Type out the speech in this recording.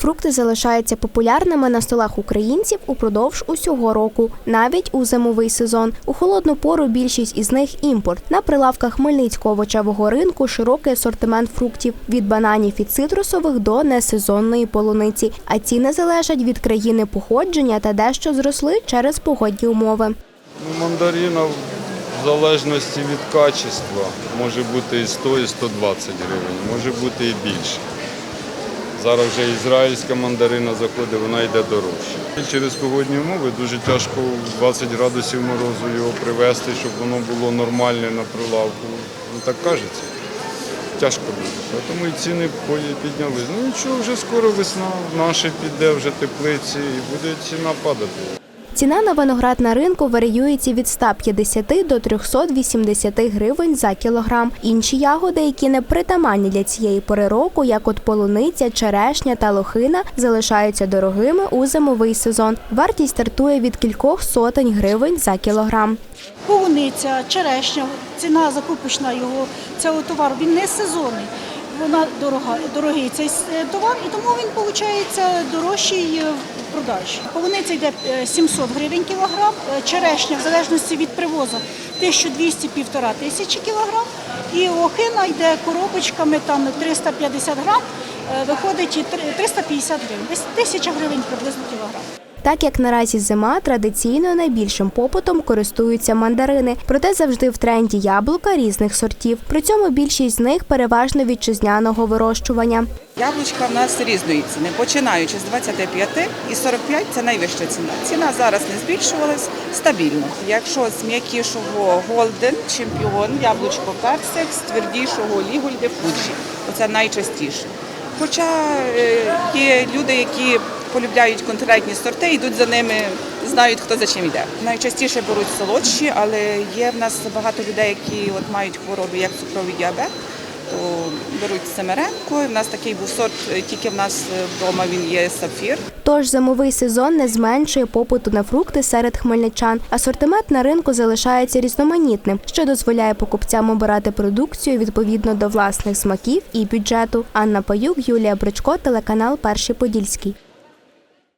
Фрукти залишаються популярними на столах українців упродовж усього року, навіть у зимовий сезон. У холодну пору більшість із них імпорт. На прилавках Хмельницького овочевого ринку широкий асортимент фруктів від бананів і цитрусових до несезонної полуниці. А ціни залежать від країни походження та дещо зросли через погодні умови. Ну, мандарина в залежності від качества може бути і 100, і 120 гривень, може бути і більше. Зараз вже ізраїльська мандарина заходить, вона йде дорожче. Через погодні умови дуже тяжко 20 градусів морозу його привезти, щоб воно було нормальне на прилавку. Ну так кажеться. Тяжко буде. Тому і ціни піднялись. Ну нічого, вже скоро весна, наше піде вже теплиці і буде ціна падати. Ціна на виноград на ринку варіюється від 150 до 380 гривень за кілограм. Інші ягоди, які не притаманні для цієї пори року, як от полуниця, черешня та лохина, залишаються дорогими у зимовий сезон. Вартість стартує від кількох сотень гривень за кілограм. Полуниця, черешня, ціна закупочна його цього товару, він не сезонний. Вона дорога, дорогий цей е, товар, і тому він виходить дорожчий е, в продажі. Полуниця йде е, 700 гривень кілограм, е, черешня в залежності від привозу 1200 півтора тисячі кілограм. І охина йде коробочками там 350 грам, е, виходить і 350 гривень, десь 1000 гривень приблизно кілограм. Так як наразі зима, традиційно найбільшим попитом користуються мандарини, проте завжди в тренді яблука різних сортів. При цьому більшість з них переважно вітчизняного вирощування. Яблучка в нас різної ціни, починаючи з 25 і 45 це найвища ціна. Ціна зараз не збільшувалась стабільно. Якщо з м'якішого голден, чемпіон, яблучко персик, з твердішого лігульди, фуджі. Оце найчастіше. Хоча е, є люди, які полюбляють конкретні сорти, йдуть за ними, знають, хто за чим йде. Найчастіше беруть солодші, але є в нас багато людей, які от мають хворобу, як цукровий діабет то беруть семеренко. У нас такий був сорт, тільки в нас вдома він є сапфір. Тож зимовий сезон не зменшує попиту на фрукти серед хмельничан. Асортимент на ринку залишається різноманітним, що дозволяє покупцям обирати продукцію відповідно до власних смаків і бюджету. Анна Паюк, Юлія Бричко, телеканал Перший Подільський.